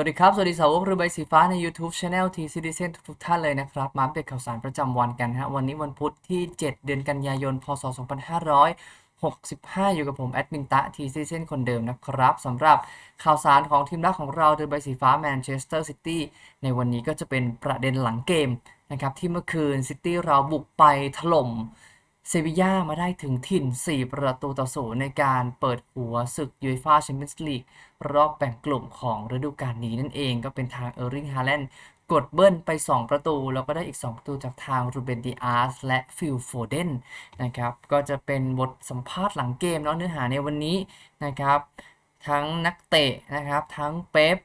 สวัสดีครับ สวัสดีสาวกเรือใบสีฟ้าใน YouTube Channel T Citizen ทุกๆท่านเลยนะครับ มาอัปเดตข่าวสารประจำวันกันฮะ วันนี้วันพุธที่ 7 เดือนกันยายน พศ 2565 อยู่กับผมแอดมินตะ T Citizen คนเดิมนะครับสำหรับข่าวสารของทีมรักของเราเรือใบสีฟ้าแมนเชสเตอร์ซิตี้ในวันนี้ก็จะเป็นประเด็นหลังเกมนะครับที่เมื่อคืนซิตี้เราบุกไปถล่ม เซบีย่ามาได้ถึงถิ่น 4 ประตูต่อศูนย์ในการเปิดหัวศึกยูฟ่าแชมเปี้ยนส์ลีกรอบแบ่งกลุ่มของฤดูกาลนี้นั่นเองก็เป็นทางเออร์ริงฮาแลนด์กดเบิ้ลไป 2 ประตู แล้วก็ได้อีก 2 ประตูจากทางรูเบนดิอาสและฟิลโฟเดนนะครับก็จะเป็นบทสัมภาษณ์หลังเกมเนาะเนื้อหาในวันนี้นะครับทั้งนักเตะนะครับทั้งเป๊ป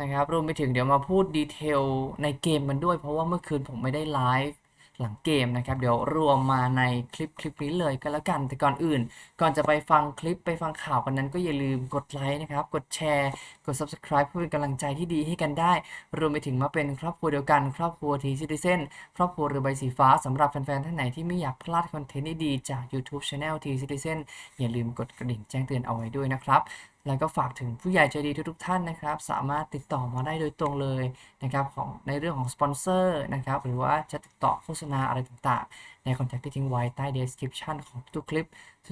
นะครับรวมไปถึงเดี๋ยวมาพูดดีเทลในเกมกันด้วย เพราะว่าเมื่อคืนผมไม่ได้ไลฟ์ หลังเกมนะครับ เดี๋ยวรวมมาในคลิปคลิปนี้เลยก็แล้วกัน แต่ก่อนอื่น ก่อนจะไปฟังคลิปไปฟังข่าวกันนั้น ก็อย่าลืมกดไลค์นะครับ กดแชร์ กด subscribe เพื่อเป็นกำลังใจที่ดีให้กันได้ รวมไปถึงมาเป็นครอบครัวเดียวกัน ครอบครัวทีซิติเซนครอบครัวเรือใบสีฟ้าสำหรับแฟนๆท่านไหนที่ไม่อยากพลาดคอนเทนต์ดีๆจาก YouTube Channel T Citizen อย่าลืมกดกระดิ่งแจ้งเตือนเอาไว้ด้วยนะครับ แล้วก็ฝากถึงผู้ใหญ่ใจดีทุกๆท่านนะครับ สามารถติดต่อมาได้โดยตรงเลยนะครับของในเรื่องของสปอนเซอร์นะครับหรือว่าจะติดต่อโฆษณาอะไรต่างๆ ในคอนแทคที่ทิ้งไว้ใต้ description ของทุกคลิป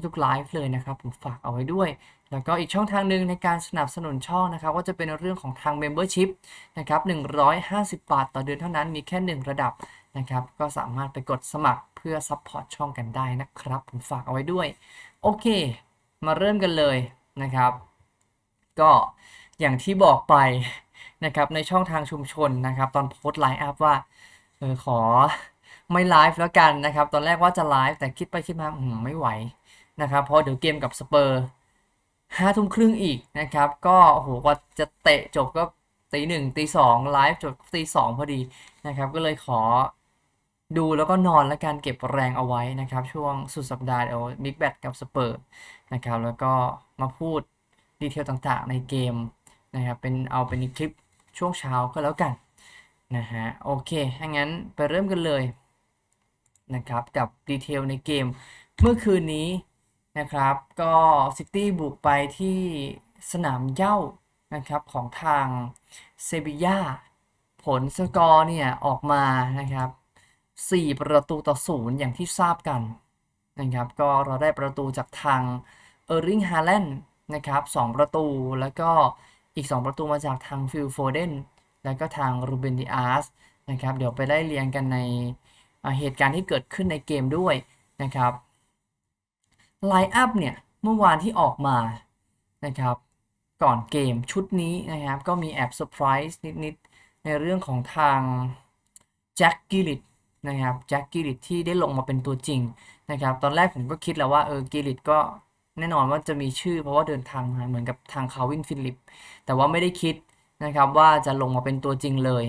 ทุกๆไลฟ์เลยนะครับ ผมฝากเอาไว้ด้วย แล้วก็อีกช่องทางหนึ่งในการสนับสนุนช่องนะครับ ก็จะเป็นเรื่องของทาง Membership นะครับ150 บาทต่อเดือนเท่านั้นมีแค่ 1 ระดับนะครับก็สามารถไปกดสมัครเพื่อซัพพอร์ตช่องกันได้นะครับ ผมฝากเอาไว้ด้วย โอเค มาเริ่มกันเลยนะครับ ก็อย่างที่บอกไปนะครับในช่องทางชุมชนนะครับ ตอนโพสต์ไลฟ์อัพว่าเออขอไม่ไลฟ์แล้วกันนะครับ ตอนแรกว่าจะไลฟ์แต่คิดไปคิดมาอืมไม่ไหวนะครับ เพราะเดี๋ยวเกมกับสเปอร์ห้าทุ่มครึ่งอีกนะครับ ก็โอ้โหกว่าจะเตะจบก็ตีหนึ่งตีสองไลฟ์จบตีสองพอดีนะครับ ก็เลยขอดูแล้วก็นอนและการเก็บแรงเอาไว้นะครับ ช่วงสุดสัปดาห์เดี๋ยวบิ๊กแบทกับสเปอร์นะครับ แล้วก็มาพูด ดีเทลต่างๆ ในเกมนะครับเป็นเอาเป็นคลิปช่วงเช้าก็แล้วกันนะฮะโอเคถ้างั้นไปเริ่มกันเลยนะครับกับดีเทลในเกมเมื่อคืนนี้นะครับก็ซิตี้บุกไปที่สนามเย้านะครับของทางเซบีย่าผลสกอร์เนี่ยออกมานะครับ 4 ประตูต่อศูนย์อย่างที่ทราบกันนะครับก็เราได้ประตูจากทางเออร์ริงฮาแลนด์ นะครับ2ประตู แล้วก็อีก 2 ประตูมาจากทางฟิลโฟเดนแล้วก็ทางรูเบนดิอาสนะครับเดี๋ยวไปไล่เรียงกันในเหตุการณ์ที่เกิดขึ้นในเกมด้วยนะครับไลอัพเนี่ย เมื่อวานที่ออกมานะครับก่อนเกมชุดนี้นะครับ ก็มีแอบเซอร์ไพรส์นิด ๆ ในเรื่องของทางแจ็คกิลิตนะครับแจ็คกิลิตที่ได้ลงมาเป็นตัวจริงนะครับ ตอนแรกผมก็คิดแล้วว่าเออกิลิตก็ แน่นอนว่าจะมีชื่อเพราะว่าเดินทางมาเหมือนกับทางคาวินฟิลิป แต่ว่าไม่ได้คิดนะครับว่าจะลงมาเป็นตัวจริงเลย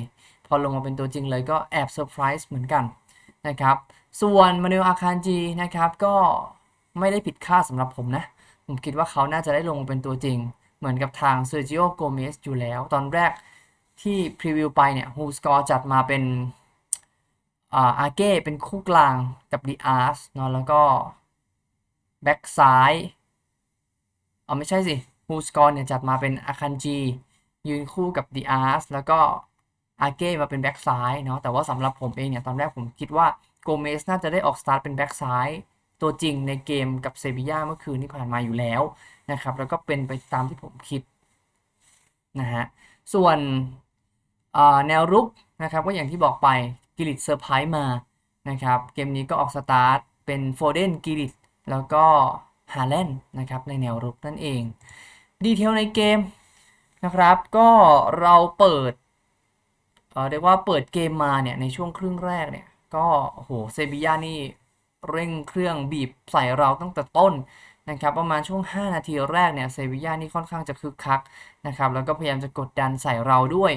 พอลงมาเป็นตัวจริงเลยก็แอบเซอร์ไพรส์เหมือนกันนะครับ ส่วนมานลอาคารจีนะครับก็ไม่ได้ผิดคาดสำหรับผมนะ ผมคิดว่าเขาน่าจะได้ลงมาเป็นตัวจริง เหมือนกับทางเซอร์จิโอโกเมสอยู่แล้ว ตอนแรกที่พรีวิวไปเนี่ยฮูสกอร์จัดมาเป็นอาอาเก้เป็นคู่กลางกับดีอาร์สเนาะแล้วก็แบ็กซ้าย เอไม่ใช่สิ ฮูสกอร์เนี่ยจัดมาเป็นอาคันจียืนคู่กับดีอาร์สแล้วก็อาเก้มาเป็นแบ็กซ้ายเนาะแต่ว่าสำหรับผมเองเนี่ยตอนแรกผมคิดว่าโกเมสน่าจะได้ออกสตาร์ทเป็นแบ็กซ้ายตัวจริงในเกมกับเซบีย่าเมื่อคืนที่ผ่านมาอยู่แล้วนะครับแล้วก็เป็นไปตามที่ผมคิดนะฮะส่วนแนวรุกนะครับก็อย่างที่บอกไปกิริตเซอร์ไพรส์มานะครับเกมนี้ก็ออกสตาร์ทเป็นโฟเดนกิริตแล้วก็ ฮาแลนด์นะครับในแนวรุกนั่นเอง ดีเทลในเกมนะครับ ก็เราเปิดเเรียกว่าเปิดเกมมาเนี่ยในช่วงครึ่งแรกเนี่ยก็โหเซบีย่านี่เร่งเครื่องบีบใส่เราตั้งแต่ต้นนะครับประมาณช่วง 5 นาทีแรกเนี่ยเซบีย่านี่ค่อนข้างจะคึกคักนะครับแล้วก็พยายามจะกดดันใส่เราด้วย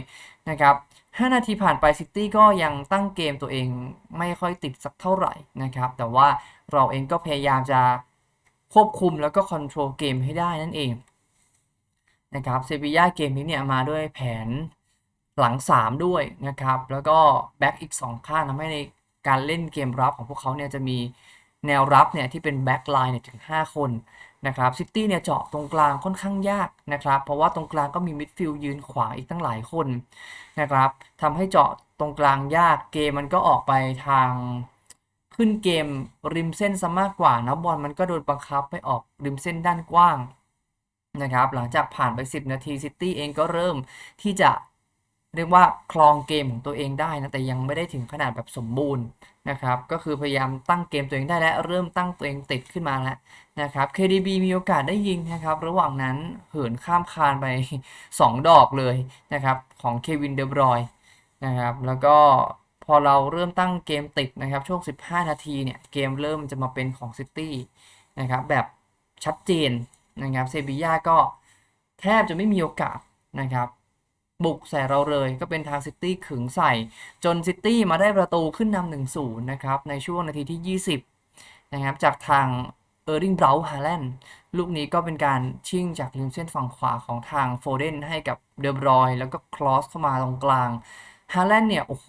นะครับ5นาทีผ่านไปซิตี้ก็ยังตั้งเกมตัวเองไม่ค่อยติดสักเท่าไหร่นะครับแต่ว่าเราเองก็พยายามจะ ควบคุมแล้วก็คอนโทรลเกมให้ได้นั่นเองนะครับเซบีย่าเกมนี้เนี่ยมาด้วยแผนหลัง 3 ด้วยนะครับ แล้วก็แบ็กอีก 2 ข้างทำให้ในการเล่นเกมรับของพวกเขาเนี่ยจะมีแนวรับเนี่ยที่เป็นแบ็กไลน์เนี่ยถึง 5 คนนะครับซิตี้เนี่ยเจาะตรงกลางค่อนข้างยากนะครับ เพราะว่าตรงกลางก็มีมิดฟิลด์ยืนขวางอีกตั้งหลายคนนะครับทำให้เจาะตรงกลางยากเกมมันก็ออกไปทาง ขึ้นเกมริมเส้นซะมากกว่านะบอลมันก็โดนบังคับไปออกริมเส้นด้านกว้างนะครับหลังจากผ่านไป 10 นาทีซิตี้เองก็เริ่มที่จะเรียกว่าคลองเกมของตัวเองได้นะแต่ยังไม่ได้ถึงขนาดแบบสมบูรณ์นะครับก็คือพยายามตั้งเกมตัวเองได้และเริ่มตั้งตัวเองติดขึ้นมาแล้วนะครับ KDB มีโอกาสได้ยิงนะครับระหว่างนั้นเหินข้ามคานไป 2 ดอกเลยนะครับของเควินเดบรอยนะครับแล้วก็ พอเราเริ่มตั้งเกมติดนะครับช่วง 15 นาทีเนี่ยเกมเริ่มจะมาเป็นของซิตี้นะครับแบบชัดเจนนะครับเซบีย่าก็แทบจะไม่มีโอกาสนะครับบุกใส่เราเลยก็เป็นทางซิตี้ขึงใส่จนซิตี้มาได้ประตูขึ้นนำหนึ่งศูนย์นะครับในช่วงนาทีที่ 20นะครับจากทางเออร์ลิงเบราฮาแลนด์ลูกนี้ก็เป็นการชิ่งจากริมเส้นฝั่งขวาของทางโฟเดนให้กับเดบรอยแล้วก็คลอสเข้ามาตรงกลางฮาแลนด์เนี่ยโอ้โห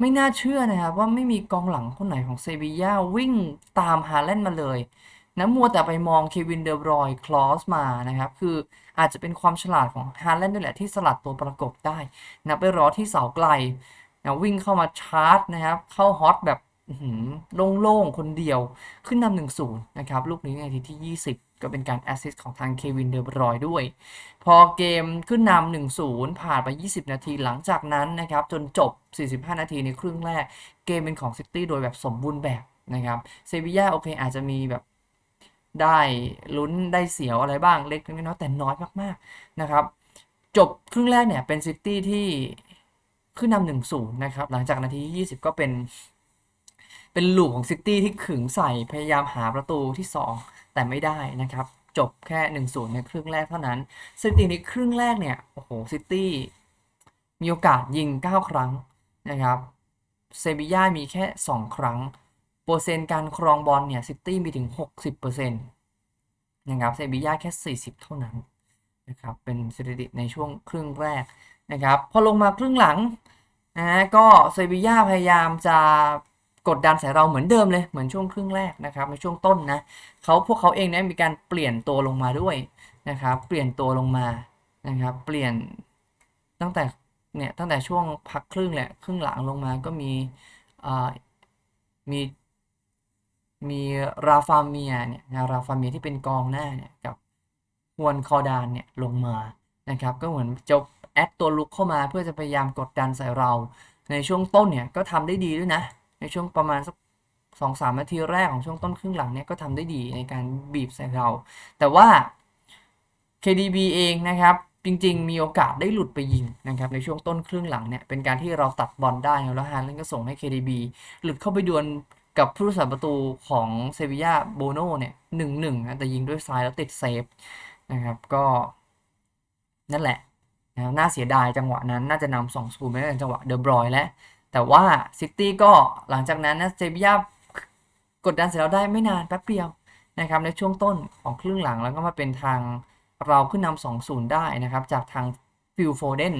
ไม่น่าเชื่อนะครับว่าไม่มีกองหลังคนไหนของเซบีย่าวิ่งตามฮาแลนด์มาเลยนะมัวแต่ไปมองเควินเดบรอยคลอสมานะครับ คืออาจจะเป็นความฉลาดของฮาแลนด์ด้วยแหละที่สลัดตัวประกบได้นะไปรอที่เสาไกลนะวิ่งเข้ามาชาร์จนะครับ เข้าฮอตแบบโล่งๆ คนเดียวขึ้นนำหนึ่งศูนย์นะครับ ลูกนี้ในทีที่ 20 ก็เป็นการแอสซิสต์ของทางเควินเดอร์บรอยด้วย พอเกมขึ้นนำหนึ่งศูนย์ผ่านไป 20 นาทีหลังจากนั้นนะครับ จนจบ 45 นาทีในครึ่งแรก เกมเป็นของซิตี้โดยแบบสมบูรณ์แบบนะครับเซบีย่าโอเคอาจจะมีแบบได้ลุ้นได้เสียวอะไรบ้างเล็กน้อยแต่น้อยมากๆนะครับ จบครึ่งแรกเนี่ยเป็นซิตี้ที่ขึ้นนำหนึ่งศูนย์นะครับ หลังจากนาทีที่20 ก็เป็น เป็นลูกของซิตี้ที่ขึงใส่พยายามหาประตูที่ 2 แต่ไม่ได้นะครับ จบแค่1-0ในครึ่งแรกเท่านั้นซิตี้ในครึ่งแรกเนี่ยโอ้โหซิตี้มีโอกาสยิง 9 ครั้งนะครับเซบีย่ามีแค่ 2 ครั้ง เปอร์เซ็นต์การครองบอลเนี่ยซิตี้มีถึง 60%นะครับเซบีย่าแค่ 40 เท่านั้นนะครับเป็นสถิติในช่วงครึ่งแรกนะครับพอลงมาครึ่งหลังนะก็เซบีย่าพยายามจะ กดดันใส่เราเหมือนเดิมเลยเหมือนช่วงครึ่งแรกนะครับในช่วงต้นนะเขาพวกเขาเองเนี่ยมีการเปลี่ยนตัวลงมาด้วยนะครับเปลี่ยนตัวลงมานะครับเปลี่ยนตั้งแต่เนี่ยตั้งแต่ช่วงพักครึ่งแหละครึ่งหลังลงมาก็มีมีมีราฟาเมียเนี่ยนะราฟาเมียที่เป็นกองหน้าเนี่ยกับฮวนคอร์ดานเนี่ยลงมานะครับก็เหมือนจะแอดตัวลุกเข้ามาเพื่อจะพยายามกดดันใส่เรา ในช่วงต้นเนี่ยก็ทำได้ดีด้วยนะ ในช่วงประมาณสักสองสามนาทีแรกของช่วงต้นครึ่งหลังเนี่ยก็ทำได้ดีในการบีบใส่เรา แต่ว่า KDB เองนะครับจริง ๆ มีโอกาสได้หลุดไปยิงนะครับในช่วงต้นครึ่งหลังเนี่ยเป็นการที่เราตัดบอลได้แล้วฮาเลนก็ส่งให้ KDB หลุดเข้าไปดวลกับผู้รักษาประตูของเซบียาโบโนเนี่ยหนึ่งหนึ่งนะแต่ยิงด้วยซ้ายแล้วติดเซฟนะครับก็นั่นแหละนะน่าเสียดายจังหวะนั้นน่าจะนำสองศูนย์ไม่ได้จังหวะเดอบรอยแล้ว แต่ว่าซิตี้ก็หลังจากนั้นนะเซบียากดดันเสร็จแล้วได้ไม่นานแป๊บเดียวนะครับในช่วงต้นของครึ่งหลังแล้วก็มาเป็นทางเราขึ้นนำสองศูนย์ได้นะครับ จากทางฟิลโฟเดน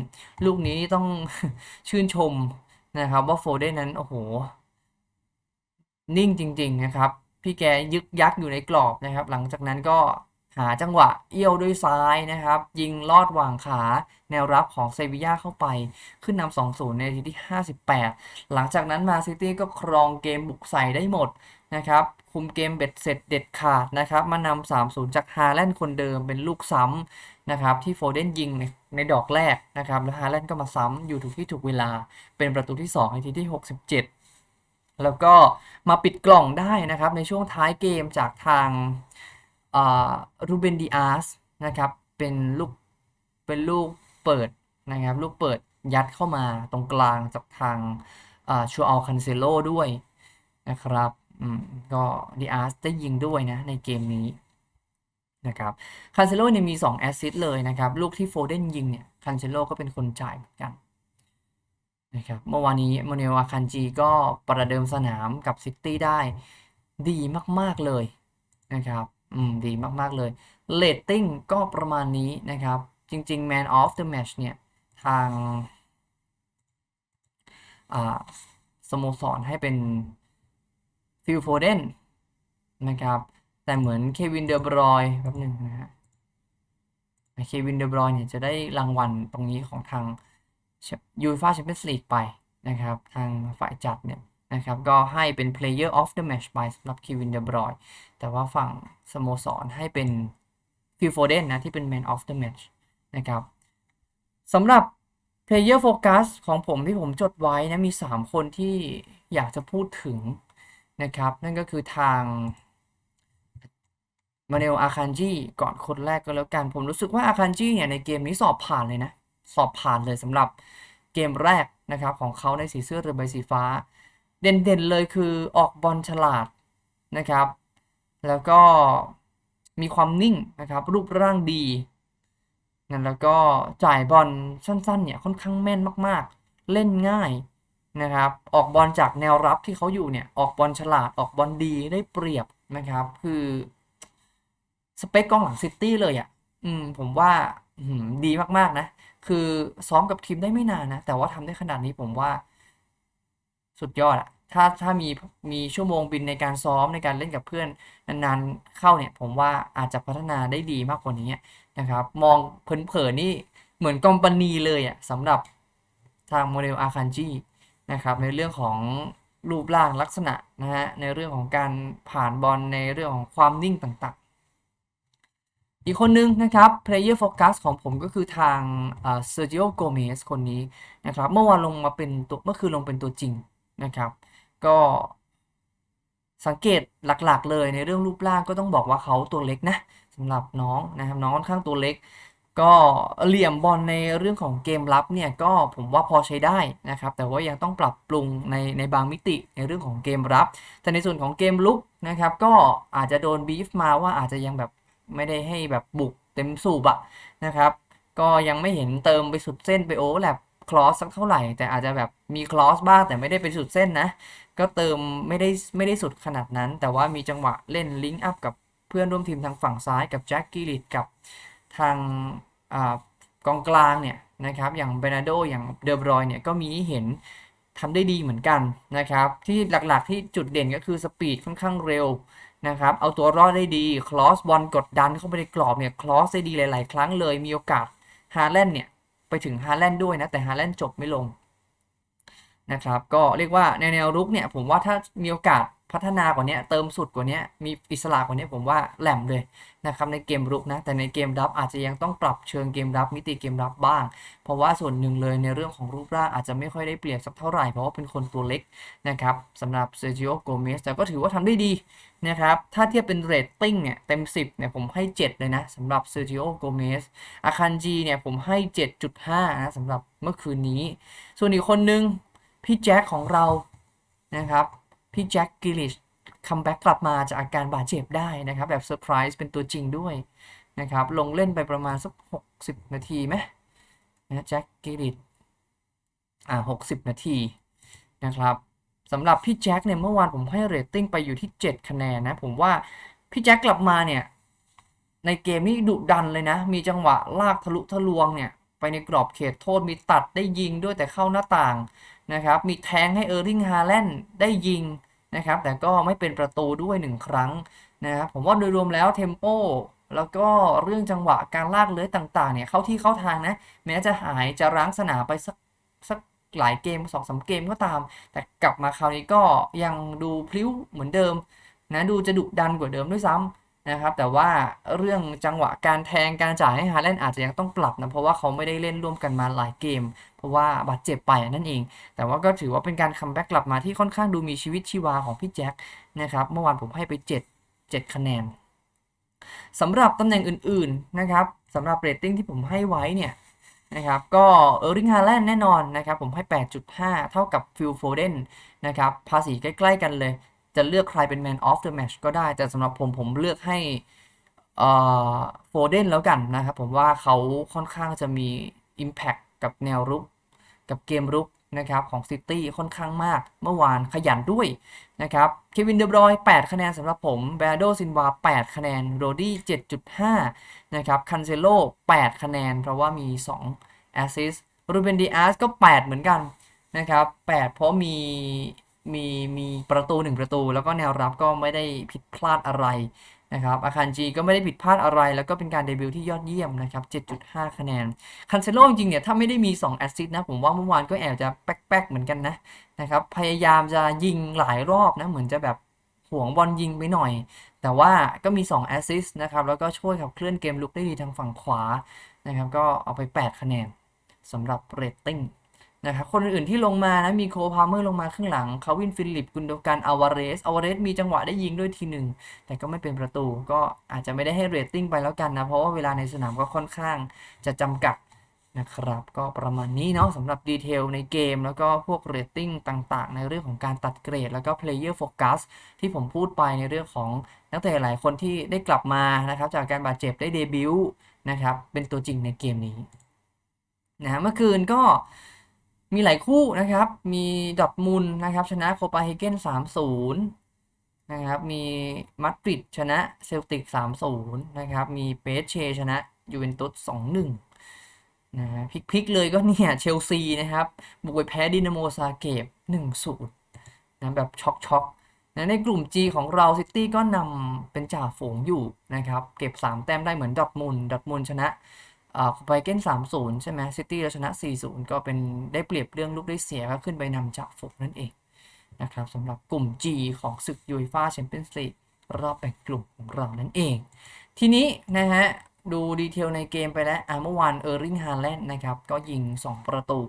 ลูกนี้ต้องชื่นชมนะครับ ว่าโฟเดนนั้น โอ้โห นิ่งจริง ๆ นะครับ พี่แกยึกยักอยู่ในกรอบนะครับ หลังจากนั้นก็ หาจังหวะเอี้ยวด้วยซ้ายนะครับ ยิงลอดหว่างขาแนวรับของเซบีย่าเข้าไปขึ้นนำ2-0ในนทีที่ 58 หลังจากนั้นมาซิตี้ก็ครองเกมบุกใส่ได้หมดนะครับคุมเกมเบ็ดเสร็จเด็ดขาดนะครับ มานำ3-0 จากฮาแลนด์คนเดิมเป็นลูกซ้ำนะครับที่โฟเดนยิงในในดอกแรกนะครับแล้วฮาแลนด์ก็มาซ้ำอยู่ถูกที่ถูกเวลา เป็นประตูที่ 2 ในทีที่ 67 แล้วก็มาปิดกล่องได้นะครับในช่วงท้ายเกมจากทาง รูเบนดิอาสนะครับเป็นลูกเป็นลูกเปิดนะครับลูกเปิดยัดเข้ามาตรงกลางจากทางชัวอัลคันเซโลด้วยนะครับก็ดิอาสได้ยิงด้วยนะในเกมนี้นะครับคันเซโลเนี่ยมี 2 แอสซิสต์เลยนะครับ ลูกที่โฟเดนยิงเนี่ยคันเซโลก็เป็นคนจ่ายเหมือนกันนะครับเมื่อวานนี้โมเนลอาคันจีก็ประเดิมสนามกับซิตี้ได้ดีมาก ๆ เลยนะครับ อืมดีมาก ๆ เลยเรตติ้งก็ประมาณนี้นะครับ จริง ๆ Man of the Match เนี่ย ทางอ่าสโมสรให้เป็นฟิลโฟเดนนะครับ แต่เหมือนเควินเดอบรอยน์แป๊บหนึงนะฮะเควินเดอบรอยน์เนี่ยจะได้รางวัลตรงนี้ของทางยูฟ่าแชมเปี้ยนส์ลีกไปนะครับ ทางฝ่ายจัดเนี่ย นะครับก็ให้เป็น Player of the Match ไปสำหรับเควินเดบรอยแต่ว่าฝั่งสโมสรให้เป็นฟิลโฟเดนนะที่เป็น Man of the Match นะครับสำหรับ Player Focus ของผมที่ผมจดไว้นะมี 3 คนที่อยากจะพูดถึงนะครับ นั่นก็คือทางมาเนลอาคันจีก่อนคนแรกก็แล้วกัน ผมรู้สึกว่าอาคันจีเนี่ยในเกมนี้สอบผ่านเลยนะ สอบผ่านเลยสำหรับเกมแรกนะครับของเขาในสีเสื้อเรือใบสีฟ้า เด่นๆเลยคือออกบอลฉลาดนะครับ แล้วก็มีความนิ่งนะครับ รูปร่างดีนะแล้วก็จ่ายบอลสั้นๆเนี่ยค่อนข้างแม่นมากๆ เล่นง่ายนะครับ ออกบอลจากแนวรับที่เขาอยู่เนี่ยออกบอลฉลาดออกบอลดีได้เปรียบนะครับ คือสเปคกองหลังซิตี้เลยอะ อืม ผมว่าดีมากๆนะ คือซ้อมกับทีมได้ไม่นานนะ แต่ว่าทำได้ขนาดนี้ผมว่า สุดยอดอะ ถ้าถ้ามีมีชั่วโมงบินในการซ้อมในการเล่นกับเพื่อนนานๆเข้าเนี่ย ผมว่าอาจจะพัฒนาได้ดีมากกว่านี้นะครับ มองเผินๆนี่เหมือนกอมปานีเลยอะสำหรับทางโมเดลอาคันจีนะครับในเรื่องของรูปร่างลักษณะนะฮะในเรื่องของการผ่านบอลในเรื่องของความนิ่งต่างๆ อีกคนนึงนะครับ Player Focus ของผมก็คือทางเซอร์จิโอโกเมสคนนี้นะครับ เมื่อวานลงมาเป็นตัวเมื่อคืนลงเป็นตัวจริงนะครับ ก็สังเกตหลักๆ เลยในเรื่องรูปร่างก็ต้องบอกว่าเขาตัวเล็กนะสำหรับน้องนะครับน้องค่อนข้างตัวเล็ก ก็เหลี่ยมบอลในเรื่องของเกมรับเนี่ยก็ผมว่าพอใช้ได้นะครับ แต่ว่ายังต้องปรับปรุงในในบางมิติในเรื่องของเกมรับ แต่ในส่วนของเกมลุกนะครับ ก็อาจจะโดนบีฟมาว่าอาจจะยังแบบไม่ได้ให้แบบบุกเต็มสูบอะนะครับ ก็ยังไม่เห็นเติมไปสุดเส้นไปโอเวอร์แลป คลอสสักเท่าไหร่ แต่อาจจะแบบมีคลอสบ้างแต่ไม่ได้ไปสุดเส้นนะ ก็เติมไม่ได้ไม่ได้สุดขนาดนั้น แต่ว่ามีจังหวะเล่นลิงก์อัพกับเพื่อนร่วมทีมทางฝั่งซ้ายกับแจ็คกิลิตกับทางอกองกลางเนี่ยนะครับอย่างเบนาโดอย่างเดอบรอยเนี่ยก็มีเห็นทำได้ดีเหมือนกันนะครับ ที่หลักๆที่จุดเด่นก็คือสปีดค่อนข้างเร็วนะครับ เอาตัวรอดได้ดี คลอสบอลกดดันเข้าไปในกรอบเนี่ย คลอสได้ดีหลาย ๆ ครั้งเลย มีโอกาส ฮาแลนด์เนี่ย ไปถึงฮาแลนด์ด้วยนะ แต่ฮาแลนด์จบไม่ลงนะครับ ก็เรียกว่าในแนวรุกเนี่ย ผมว่าถ้ามีโอกาส พัฒนากว่านี้เติมสุดกว่านี้มีอิสระกว่านี้ผมว่าแหลมเลยนะครับในเกมรุกนะแต่ในเกมรับอาจจะยังต้องปรับเชิงเกมรับมิติเกมรับบ้าง เพราะว่าส่วนหนึ่งเลยในเรื่องของรูปร่างอาจจะไม่ค่อยได้เปรียบสักเท่าไหร่เพราะว่าเป็นคนตัวเล็กนะครับสำหรับเซอร์จิโอโกเมสแต่ก็ถือว่าทำได้ดีนะครับถ้าเทียบเป็นเรตติ้งเนี่ยเต็ม 10เนี่ยผมให้ 7 เลยนะสำหรับเซอร์จิโอโกเมสอาคันจีเนี่ยผมให้ 7.5นะสำหรับเมื่อคืนนี้ ส่วนอีกคนนึงพี่แจ็คของเรานะครับ พี่แจ็คกิลิชคัมแบ็กกลับมาจากอาการบาดเจ็บได้นะครับ แบบเซอร์ไพรส์เป็นตัวจริงด้วยนะครับ ลงเล่นไปประมาณสัก 60 นาทีไหมนะแจ็คกิลิชอ่า60 นาทีนะครับสำหรับพี่แจ็คเนี่ยเมื่อวานผมให้เรตติ้งไปอยู่ที่ 7 คะแนนนะ ผมว่าพี่แจ็คกลับมาเนี่ยในเกมนี้ดุดันเลยนะ มีจังหวะลากทะลุทะลวงเนี่ย ไปในกรอบเขตโทษมีตัดได้ยิงด้วยแต่เข้าหน้าต่างนะครับ มีแทงให้เออร์ลิงฮาแลนด์ได้ยิงนะครับ แต่ก็ไม่เป็นประตูด้วยหนึ่งครั้งนะครับผมว่าโดยรวมแล้วเทมโปแล้วก็เรื่องจังหวะการลากเลื้อยต่าง ๆ เนี่ยเข้าที่เข้าทางนะ แม้จะหายจะร้างสนามไปสักสักหลายเกมสองสาเกมก็ตาม แต่กลับมาคราวนี้ก็ยังดูพลิ้วเหมือนเดิมนะดูจะดุดันกว่าเดิมด้วยซ้ำ นะครับ แต่ว่าเรื่องจังหวะการแทงการจ่ายให้ฮาแลนด์อาจจะยังต้องปรับนะ เพราะว่าเขาไม่ได้เล่นร่วมกันมาหลายเกม เพราะว่าบาดเจ็บไปนั่นเอง แต่ว่าก็ถือว่าเป็นการคัมแบ็กกลับมาที่ค่อนข้างดูมีชีวิตชีวาของพี่แจ็คนะครับเมื่อวานผมให้ไป 7 7 คะแนนสำหรับตำแหน่งอื่นๆนะครับสำหรับเรตติ้งที่ผมให้ไว้เนี่ยนะครับก็เออร์ริงฮาแลนด์แน่นอนนะครับผมให้ 8.5 เท่ากับฟิลโฟเดนนะครับภาษีใกล้ ๆ กันเลย จะเลือกใครเป็น Man of the Match ก็ได้ แต่สำหรับผมผมเลือกให้โฟเดนแล้วกันนะครับ ผมว่าเขาค่อนข้างจะมี Impact กับแนวรุก กับเกมรุกนะครับของซิตี้ค่อนข้างมากเมื่อวานขยันด้วยนะครับเควินเดบรอย 8 คะแนนสำหรับผมแบรโดซินวา 8 คะแนนโรดี้ 7.5 นะครับคันเซโล 8 คะแนน เพราะว่ามี 2 แอสซิสรูเบนดีอาสก็ 8 เหมือนกันนะครับ 8 เพราะมี มีมีประตู1ประตู แล้วก็แนวรับก็ไม่ได้ผิดพลาดอะไรนะครับอาคารจีก็ไม่ได้ผิดพลาดอะไร แล้วก็เป็นการเดบิวต์ที่ยอดเยี่ยมนะครับ 7.5 คะแนนคันเซโลจริงๆเนี่ย ถ้าไม่ได้มี 2 แอสซิสต์นะ ผมว่าเมื่อวานก็แอบจะแป๊กๆเหมือนกันนะนะครับ พยายามจะยิงหลายรอบนะ เหมือนจะแบบห่วงบอลยิงไปหน่อย แต่ว่าก็มี 2 แอสซิสต์นะครับ แล้วก็ช่วยขับเคลื่อนเกมลุกได้ดีทางฝั่งขวานะครับ ก็เอาไป 8 คะแนนสำหรับเรตติ้ง นะครับคนอื่นๆที่ลงมานะมีโคพาเมอร์ลงมาข้างหลังคาวินฟิลิปกุนโดกันอาวาเรสอาวาเรสมีจังหวะได้ยิงด้วยทีหนึ่งแต่ก็ไม่เป็นประตูก็อาจจะไม่ได้ให้เรตติ้งไปแล้วกันนะ เพราะว่าเวลาในสนามก็ค่อนข้างจะจำกัดนะครับ ก็ประมาณนี้เนาะสำหรับดีเทลในเกม แล้วก็พวกเรตติ้งต่างๆ ในเรื่องของการตัดเกรด แล้วก็ player focus ที่ผมพูดไปในเรื่องของนักเตะหลายคนที่ได้กลับมานะครับจากการบาดเจ็บได้เดบิวต์นะครับเป็นตัวจริงในเกมนี้นะเมื่อคืนก็ มีหลายคู่นะครับ มีดอทมุนด์นะครับ ชนะโคปาเฮเกน3-0นะครับ มีมาดริดชนะเซลติก3-0นะครับ มีเปเชชนะยูเวนตุส2-1นะฮะพลิกๆเลยก็เนี่ยเชลซีนะครับ บุกไปแพ้ดินาโมซาเกบ1-0นะแบบช็อกๆนะในกลุ่ม G ของเราซิตี้ก็นำเป็นจ่าฝูงอยู่นะครับ เก็บ 3 แต้มได้เหมือนดอทมุนด์ดอทมุนด์ชนะ ไบเกน3-0 ใช่ไหมซิตี้เราชนะ 4-0 ก็เป็นได้เปรียบเรื่องลูกได้เสียก็ขึ้นไปนำจากฝูงนั่นเองนะครับสำหรับกลุ่ม G ของศึกยูฟ่าแชมเปี้ยนส์ลีกรอบแบ่งกลุ่มของเรานั่นเอง ทีนี้นะฮะดูดีเทลในเกมไปแล้วอะเมื่อวานเออร์ริงฮาแลนด์นะครับก็ยิง 2 ประตู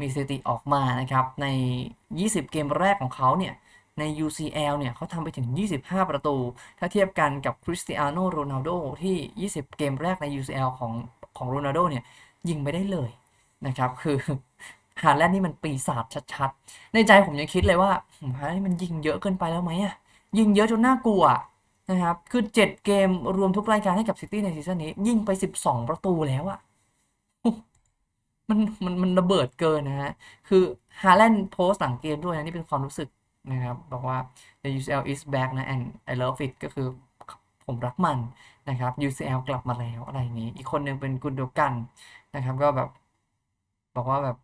มีสถิติออกมานะครับใน 20 เกมแรกของเขาเนี่ยใน UCL เนี่ยเขาทำไปถึง 25 ประตู ถ้าเทียบกันกับคริสเตียโนโรนัลโดที่ 20 เกมแรกใน UCL ของ ของโรนัลโดเนี่ยยิงไม่ได้เลยนะครับ คือฮาแลนด์นี่มันปีศาจชัดๆ ในใจผมยังคิดเลยว่าฮาแลนด์มันยิงเยอะเกินไปแล้วไหมอะยิงเยอะจนน่ากลัวนะครับ คือ 7 เกมรวมทุกรายการให้กับซิตี้ในซีซั่นนี้ ยิงไป 12 ประตูแล้วอะมันมันมันระเบิดเกินนะฮะ คือฮาแลนด์โพสต์หลังเกมด้วยนะ นี่เป็นความรู้สึกนะครับ บอกว่า the UCL is back นะ and I love it ก็คือ ผมรักมันนะครับ UCL กลับมาแล้วอะไรอย่างนี้ อีกคนหนึ่งเป็นกุนโดกันนะครับ ก็แบบบอกว่าแบบ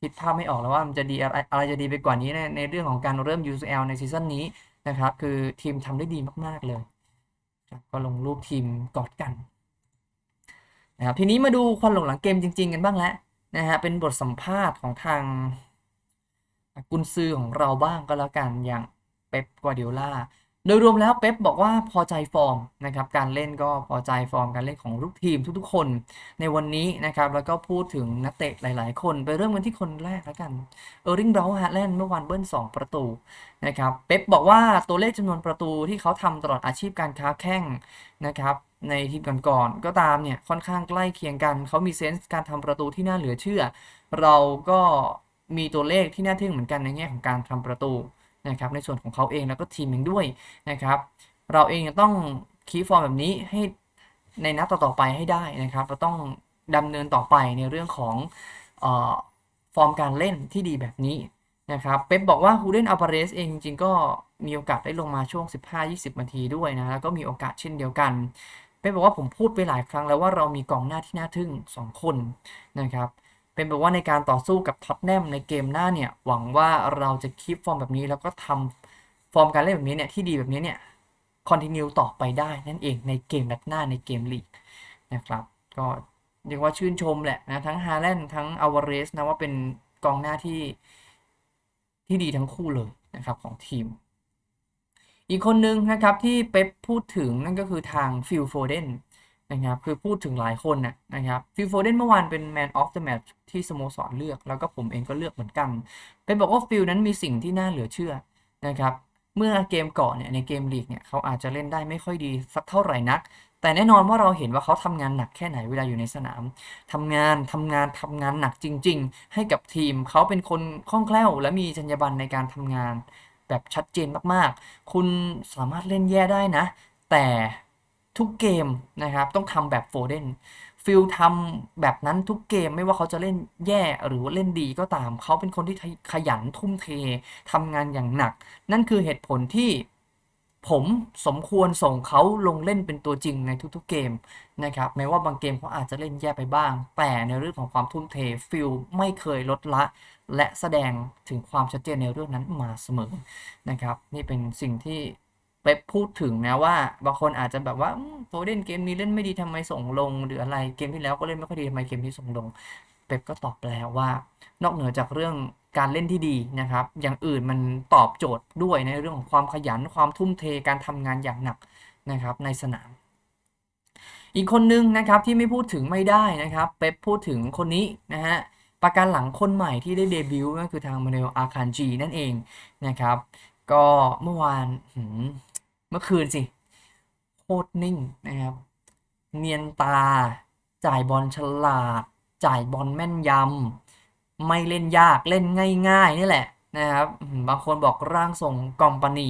คิดภาพไม่ออกแล้วว่ามันจะดีอะไรอะไรจะดีไปกว่านี้ในในเรื่องของการเริ่ม UCL ในซีซั่นนี้นะครับ คือทีมทำได้ดีมากๆเลยก็ลงรูปทีมกอดกันนะครับทีนี้มาดูควันหลงหลังเกมจริง ๆ กันบ้างแล้วนะฮะเป็นบทสัมภาษณ์ของทางกุนซือของเราบ้างก็แล้วกันอย่างเป๊ปกวาร์ดิโอลา โดยรวมแล้วเป๊ปบอกว่าพอใจฟอร์มนะครับการเล่นก็พอใจฟอร์มการเล่นของลูกทีมทุกๆ คนในวันนี้นะครับแล้วก็พูดถึงนักเตะหลายๆ คนไปเริ่มกันที่คนแรกแล้วกันเออร์ริงเบราฮาแลนด์เมื่อวานเบิ้ล2 ประตูนะครับเป๊ปบอกว่าตัวเลขจำนวนประตูที่เขาทำตลอดอาชีพการค้าแข้งนะครับในทีมก่อนๆก็ตามเนี่ยค่อนข้างใกล้เคียงกัน เขามีเซนส์การทำประตูที่น่าเหลือเชื่อ เราก็มีตัวเลขที่น่าทึ่งเหมือนกันในแง่ของการทำประตู นะครับในส่วนของเขาเองแล้วก็ทีมเองด้วยนะครับเราเองจะต้องคีฟอร์มแบบนี้ให้ในนัดต่อๆไปให้ได้นะครับเราต้องดำเนินต่อไปในเรื่องของออฟอร์มการเล่นที่ดีแบบนี้นะครับเป๊ปบอกว่าฮูเดนอัล a าเรสเองจริงๆก็มีโอกาสได้ลงมาช่วง 15-20 นาทีด้วยนะแล้วก็มีโอกาสเช่นเดียวกันเป๊ปบอกว่าผมพูดไปหลายครั้งแล้วว่าเรามีกองหน้าที่น่าทึ่ง 2 คนนะครับ เป็นแบบว่าในการต่อสู้กับท็อตแนมในเกมหน้าเนี่ยหวังว่าเราจะคีปฟอร์มแบบนี้ แล้วก็ทำฟอร์มการเล่นแบบนี้เนี่ยที่ดีแบบนี้เนี่ยคอนติเนียต่อไปได้นั่นเองในเกมนัดหน้าในเกมลีกนะครับ ก็เรียกว่าชื่นชมแหละนะทั้งฮาแลนด์ทั้งอาวาเรสนะว่าเป็นกองหน้าที่ที่ดีทั้งคู่เลยนะครับของทีม อีกคนนึงนะครับที่เป๊ปพูดถึงนั่นก็คือทางฟิลโฟเดน นะครับคือพูดถึงหลายคนนะนะครับฟิลโฟเดนเมื่อวานเป็น Man of the Match ที่สโมสรเลือก แล้วก็ผมเองก็เลือกเหมือนกันเป็นบอกว่าฟิลนั้นมีสิ่งที่น่าเหลือเชื่อนะครับเมื่อเกมก่อนเนี่ยในเกมลีกเนี่ยเขาอาจจะเล่นได้ไม่ค่อยดีสักเท่าไหร่นัก แต่แน่นอนว่าเราเห็นว่าเขาทำงานหนักแค่ไหนเวลาอยู่ในสนามทำงานทำงานทำงานหนักจริง ๆ ให้กับทีมเขาเป็นคนคล่องแคล่ว และมีจรรยาบรรณในการทำงานแบบชัดเจนมากๆ คุณสามารถเล่นแย่ได้นะ แต่ ทุกเกมนะครับ ต้องทำแบบโฟเดนฟิลทำแบบนั้นทุกเกมไม่ว่าเขาจะเล่นแย่หรือว่าเล่นดีก็ตาม เขาเป็นคนที่ขยันทุ่มเททำงานอย่างหนัก นั่นคือเหตุผลที่ผมสมควรส่งเขาลงเล่นเป็นตัวจริงในทุกๆเกมนะครับแม้ว่าบางเกมเขาอาจจะเล่นแย่ไปบ้าง แต่ในเรื่องของความทุ่มเทฟิลไม่เคยลดละ และแสดงถึงความชัดเจนในเรื่องนั้นมาเสมอนะครับ นี่เป็นสิ่งที่ เป๊ปพูดถึงนะว่าบางคนอาจจะแบบว่าโฟเดนเกมนี้เล่นไม่ดีทำไมส่งลง หรืออะไรเกมที่แล้วก็เล่นไม่ค่อยดีทำไมเกมนี้ส่งลงเป๊ปก็ตอบแล้วว่า นอกเหนือจากเรื่องการเล่นที่ดีนะครับ อย่างอื่นมันตอบโจทย์ด้วยในเรื่องของความขยันความทุ่มเทการทำงานอย่างหนักนะครับในสนาม อีกคนนึงนะครับที่ไม่พูดถึงไม่ได้นะครับเป๊ปพูดถึงคนนี้นะฮะประกันหลังคนใหม่ที่ได้เดบิวต์ก็คือทางมาเนลอาคานจีนั่นเองนะครับ ก็เมื่อวานหื เมื่อคืนสิโคตรนิ่งนะครับ เนียนตา จ่ายบอลฉลาด จ่ายบอลแม่นยำไม่เล่นยากเล่นง่ายๆนี่แหละนะครับ บางคนบอกร่างทรงกอมปานี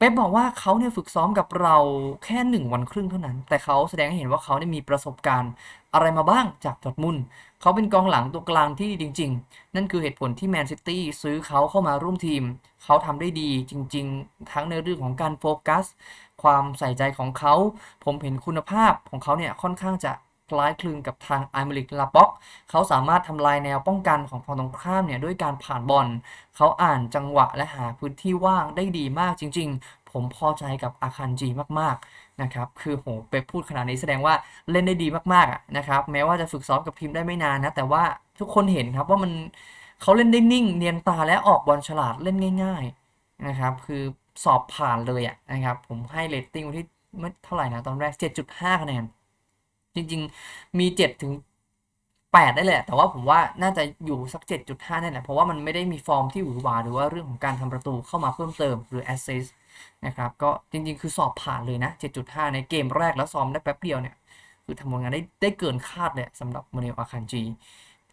เป๊ปบอกว่าเขาเนี่ยฝึกซ้อมกับเราแค่หนึ่งวันครึ่งเท่านั้น แต่เขาแสดงให้เห็นว่าเขาได้มีประสบการณ์อะไรมาบ้างจากดอร์ทมุนเขาเป็นกองหลังตัวกลางที่ดีจริง ๆ นั่นคือเหตุผลที่แมนซิตี้ซื้อเขาเข้ามาร่วมทีม เขาทำได้ดีจริง ๆ ทั้งในเรื่องของการโฟกัส ความใส่ใจของเขา ผมเห็นคุณภาพของเขาเนี่ยค่อนข้างจะ คล้ายคลึงกับทางไอเมริกลาป็อก เขาสามารถทำลายแนวป้องกันของฝั่งตรงข้ามเนี่ยด้วยการผ่านบอล เขาอ่านจังหวะและหาพื้นที่ว่างได้ดีมากจริง ๆ ผมพอใจกับอาคันจีมากๆนะครับ คือโหเป๊ปพูดขนาดนี้แสดงว่าเล่นได้ดีมากๆนะครับ แม้ว่าจะฝึกซ้อมกับทีมได้ไม่นานนะ แต่ว่าทุกคนเห็นครับว่ามันเขาเล่นได้นิ่ง เนียนตาและออกบอลฉลาดเล่นง่าย ๆนะครับ คือสอบผ่านเลยอะนะครับ ผมให้เรตติ้งที่เมื่อเท่าไหร่นะตอนแรก 7.5 คะแนน จริง ๆ มี7ถึง8ได้แหละ แต่ว่าผมว่าน่าจะอยู่สัก7.5นั่นแหละเพราะว่ามันไม่ได้มีฟอร์มที่หวือหวาหรือว่าเรื่องของการทำประตูเข้ามาเพิ่มเติมหรือ assist นะครับก็จริง ๆ คือสอบผ่านเลยนะ 7.5 ในเกมแรกแล้วซ้อมได้แป๊บเดียวเนี่ย คือทำผลงานได้ได้เกินคาดเลยสำหรับโมเนลอาคันจี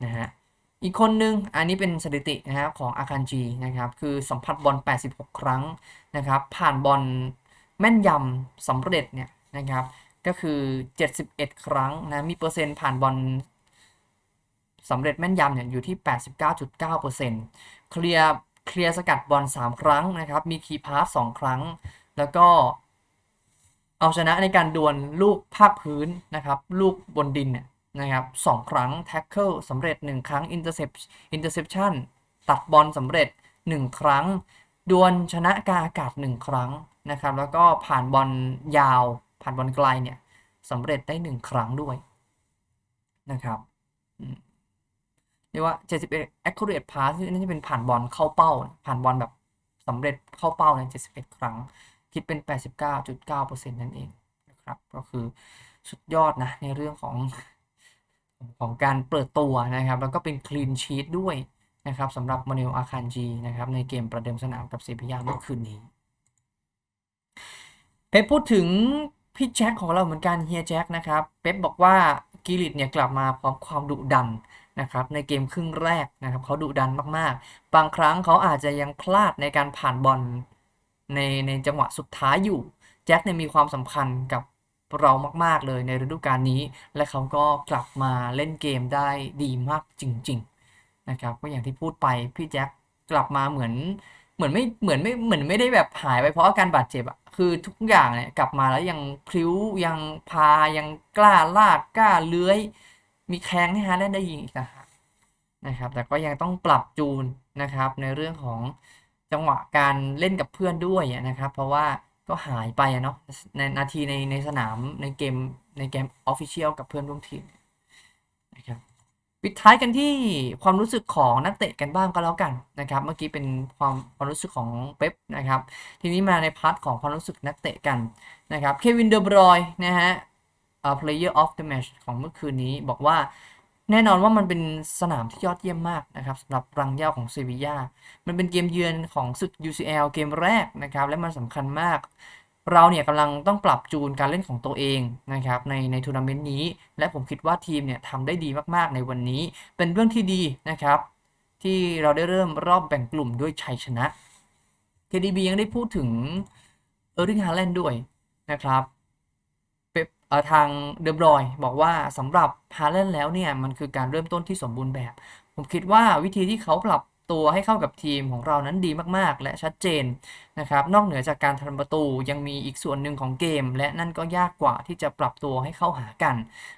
นะฮะอีกคนนึงอันนี้เป็นสถิตินะฮะของอาคันจีนะครับคือสัมผัสบอล 86 ครั้งนะครับผ่านบอลแม่นยำสำเร็จเนี่ยนะครับ ก็คือ 71 ครั้งนะ มีเปอร์เซ็นต์ผ่านบอลสำเร็จแม่นยำเนี่ยอยู่ที่ 89.9%เคลียร์เคลียร์สกัดบอล3 ครั้งนะครับ มีคีย์พาส2ครั้ง แล้วก็เอาชนะในการดวลลูกภาคพื้นนะครับ ลูกบนดินเนี่ยนะครับสองครั้งแท็กเกิลสำเร็จ 1 ครั้งอินเตอร์เซปอินเตอร์เซปชันตัดบอลสำเร็จ 1 ครั้ง ดวลชนะกางอากาศ 1 ครั้งนะครับ แล้วก็ผ่านบอลยาว ผ่านบอลไกลเนี่ยสำเร็จได้ 1 ครั้งด้วยนะครับเรียกว่า 71 accurate pass นี่น่จะเป็นผ่านบอลเข้าเป้า ผ่านบอลแบบสำเร็จเข้าเป้าเนี่ย71 ครั้ง คิดเป็น 89.9%นั่นเองนะครับ ก็คือสุดยอดนะ ในเรื่องของของการเปิดตัวนะครับ แล้วก็เป็นคลีนชีตด้วยนะครับสำหรับมาเนลอาคันจีนะครับในเกมประเดิมสนามกับเซบียาเมื่อคืนนี้เป๊ปพูดถึง พี่แจ็คของเราเหมือนกันเฮียแจ็คนะครับ เป๊ปบอกว่ากิริตเนี่ยกลับมาพร้อมความดุดันนะครับในเกมครึ่งแรกนะครับเขาดุดันมากๆ บางครั้งเขาอาจจะยังพลาดในการผ่านบอลในในจังหวะสุดท้ายอยู่แจ็คเนี่ยมีความสำคัญกับเรามาก ๆ เลยในฤดูกาลนี้ และเขาก็กลับมาเล่นเกมได้ดีมากจริง ๆ นะครับ ก็อย่างที่พูดไปพี่แจ็คกลับมาเหมือน เหมือนไม่เหมือนไม่เหมือนไม่ได้แบบหายไปเพราะอาการบาดเจ็บอะคือทุกอย่างเนี่ยกลับมาแล้วยังพลิ้วยังพายังกล้าลากกล้าเลื้อย มีแข้งให้ฮาแลนด์ได้ยิงอีกนะฮะนะครับ แต่ก็ยังต้องปรับจูนนะครับ ในเรื่องของจังหวะการเล่นกับเพื่อนด้วยนะครับ เพราะว่าก็หายไปเนาะในนาทีในในสนามในเกมในเกมออฟฟิเชียลกับเพื่อนร่วมทีมนะครับ ปิดท้ายกันที่ความรู้สึกของนักเตะกันบ้างก็แล้วกันนะครับ เมื่อกี้เป็นความความรู้สึกของเป๊ปนะครับ ทีนี้มาในพาร์ทของความรู้สึกนักเตะกันนะครับ เควินเดอบรอยนะฮะเอ่อ player of the match ของเมื่อคืนนี้บอกว่าแน่นอนว่ามันเป็นสนามที่ยอดเยี่ยมมากนะครับสำหรับรังเย้าของเซบีย่ามันเป็นเกมเยือนของศึก UCL เกมแรกนะครับ และมันสำคัญมาก เราเนี่ยกำลังต้องปรับจูนการเล่นของตัวเองนะครับในในทัวร์นาเมนต์นี้ และผมคิดว่าทีมเนี่ยทำได้ดีมากๆในวันนี้ เป็นเรื่องที่ดีนะครับ ที่เราได้เริ่มรอบแบ่งกลุ่มด้วยชัยชนะ KDB ยังได้พูดถึงเออร์ i ิงฮาแลนด์ด้วยนะครับเปเอ่อทางเดอบรอยบอกว่าสำหรับฮาแลนด์แล้วเนี่ยมันคือการเริ่มต้นที่สมบูรณ์แบบ ผมคิดว่าวิธีที่เขาปรับ ตัวให้เข้ากับทีมของเรานั้นดีมากๆ และชัดเจนนะครับ นอกเหนือจากการทำประตูยังมีอีกส่วนหนึ่งของเกม และนั่นก็ยากกว่าที่จะปรับตัวให้เข้าหากัน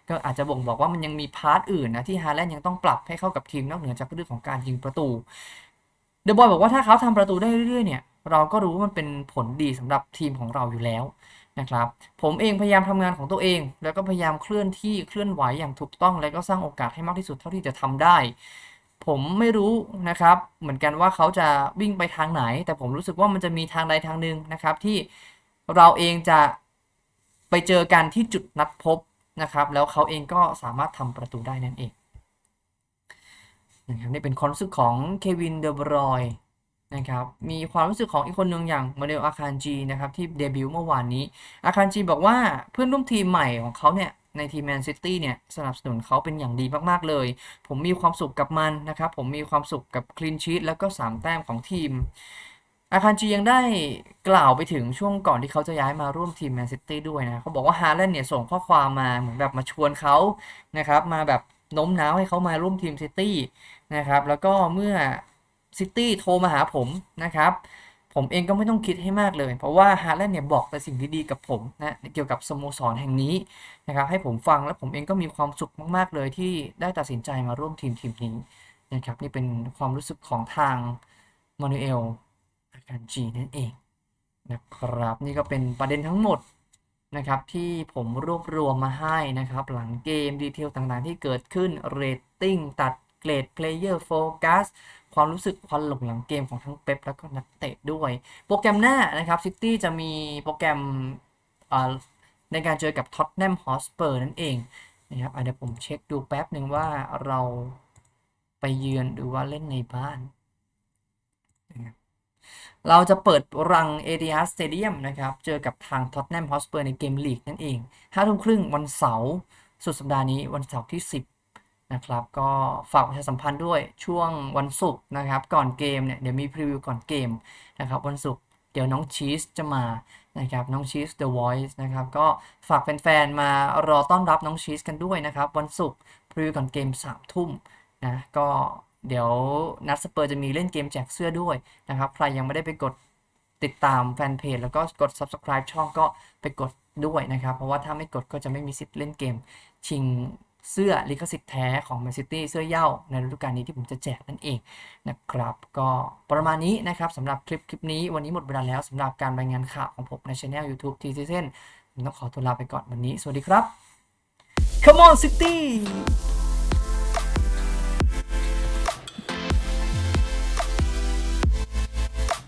ก็อาจจะบ่งบอกว่ามันยังมีพาร์ทอื่นนะที่ฮาแลนด์ยังต้องปรับให้เข้ากับทีมนอกเหนือจากเรื่องของการยิงประตูเดอะบอยบอกว่าถ้าเขาทำประตูได้เรื่อยๆเนี่ยเราก็รู้ว่ามันเป็นผลดีสำหรับทีมของเราอยู่แล้วนะครับผมเองพยายามทำงานของตัวเอง แล้วก็พยายามเคลื่อนที่เคลื่อนไหวอย่างถูกต้อง และก็สร้างโอกาสให้มากที่สุดเท่าที่จะทำได้ ผมไม่รู้นะครับ เหมือนกันว่าเขาจะวิ่งไปทางไหน แต่ผมรู้สึกว่ามันจะมีทางใดทางหนึ่งนะครับ ที่เราเองจะไปเจอกันที่จุดนัดพบนะครับ แล้วเขาเองก็สามารถทำประตูได้นั่นเองนะครับนี่เป็นความรู้สึกของเควินเดอบรอยนะครับมีความรู้สึกของอีกคนหนึ่งอย่างมาเดลอาคารจีนะครับที่เดบิวต์เมื่อวานนี้อาคารจีบอกว่าเพื่อนร่วมทีมใหม่ของเขาเนี่ย ในทีมแมนซิตี้เนี่ยสนับสนุนเขาเป็นอย่างดีมากๆเลย ผมมีความสุขกับมันนะครับผมมีความสุขกับคลีนชีตแล้วก็ 3 แต้มของทีม อาคารจียังได้กล่าวไปถึงช่วงก่อนที่เขาจะย้ายมาร่วมทีมแมนซิตี้ด้วยนะเขาบอกว่าฮาแลนด์เนี่ยส่งข้อความมาเหมือนแบบมาชวนเขานะครับมาแบบโน้มน้าวให้เขามาร่วมทีมซิตี้นะครับแล้วก็เมื่อซิตี้โทรมาหาผมนะครับ ผมเองก็ไม่ต้องคิดให้มากเลย เพราะว่าฮาร์แลนด์เนี่ยบอกแต่สิ่งดีๆกับผมนะเกี่ยวกับสโมสรแห่งนี้นะครับให้ผมฟังแล้วผมเองก็มีความสุขมาก ๆ เลยที่ได้ตัดสินใจมาร่วมทีมทีมนี้นะครับนี่เป็นความรู้สึกของทางมานูเอลอาการจีนั่นเองนะครับนี่ก็เป็นประเด็นทั้งหมดนะครับที่ผมรวบรวมมาให้นะครับ หลังเกมดีเทลต่างๆ ที่เกิดขึ้นเรตติ้งตัดเกรดเพลเยอร์โฟกัส ความรู้สึกควันหลงหลังเกมของทั้งเป๊ปแล้วก็นักเตะด้วย โปรแกรมหน้านะครับซิตี้จะมีโปรแกรมอ่าในการเจอกับท็อตแนมฮอสเปอร์นั่นเองนะครับเดี๋ยวผมเช็คดูแป๊บหนึ่งว่าเราไปเยือนหรือว่าเล่นในบ้าน เราจะเปิดรังเอ i ิ d สเตเดียมนะครับ เจอกับทางท็อตแนมฮอสเปอร์ในเกมลีกนั่นเองห้าทุ่มครึ่งวันเสาร์สุดสัปดาห์นี้วันเสาร์ที่ 10 นะครับ ก็ฝากประชาสัมพันธ์ด้วยช่วงวันศุกร์นะครับ ก่อนเกมเนี่ยเดี๋ยวมีพรีวิวก่อนเกมนะครับวันศุกร์เดี๋ยวน้องชีสจะมานะครับน้องชีส The Voice นะครับก็ฝากแฟนๆมารอต้อนรับน้องชีสกันด้วยนะครับ วันศุกร์พรีวิวก่อนเกม3ทุ่มนะก็เดี๋ยวนัดสเปอร์จะมีเล่นเกมแจกเสื้อด้วยนะครับ ใครยังไม่ได้ไปกดติดตามแฟนเพจแล้วก็กด subscribe ช่องก็ไปกดด้วยนะครับ เพราะว่าถ้าไม่กดก็จะไม่มีสิทธิ์เล่นเกมชิง เสื้อลิขสิทธิ์แท้ของแมนซิตี้เสื้อเย่าในฤดูกาลนี้ที่ผมจะแจกนั่นเองนะครับ ก็ประมาณนี้นะครับสำหรับคลิปคลิปนี้วันนี้หมดเวลาแล้วสำหรับการรายงานข่าวของผมในช anel YouTube T Season ผมต้องขอตัวลาไปก่อนวันนี้ สวัสดีครับ Come on City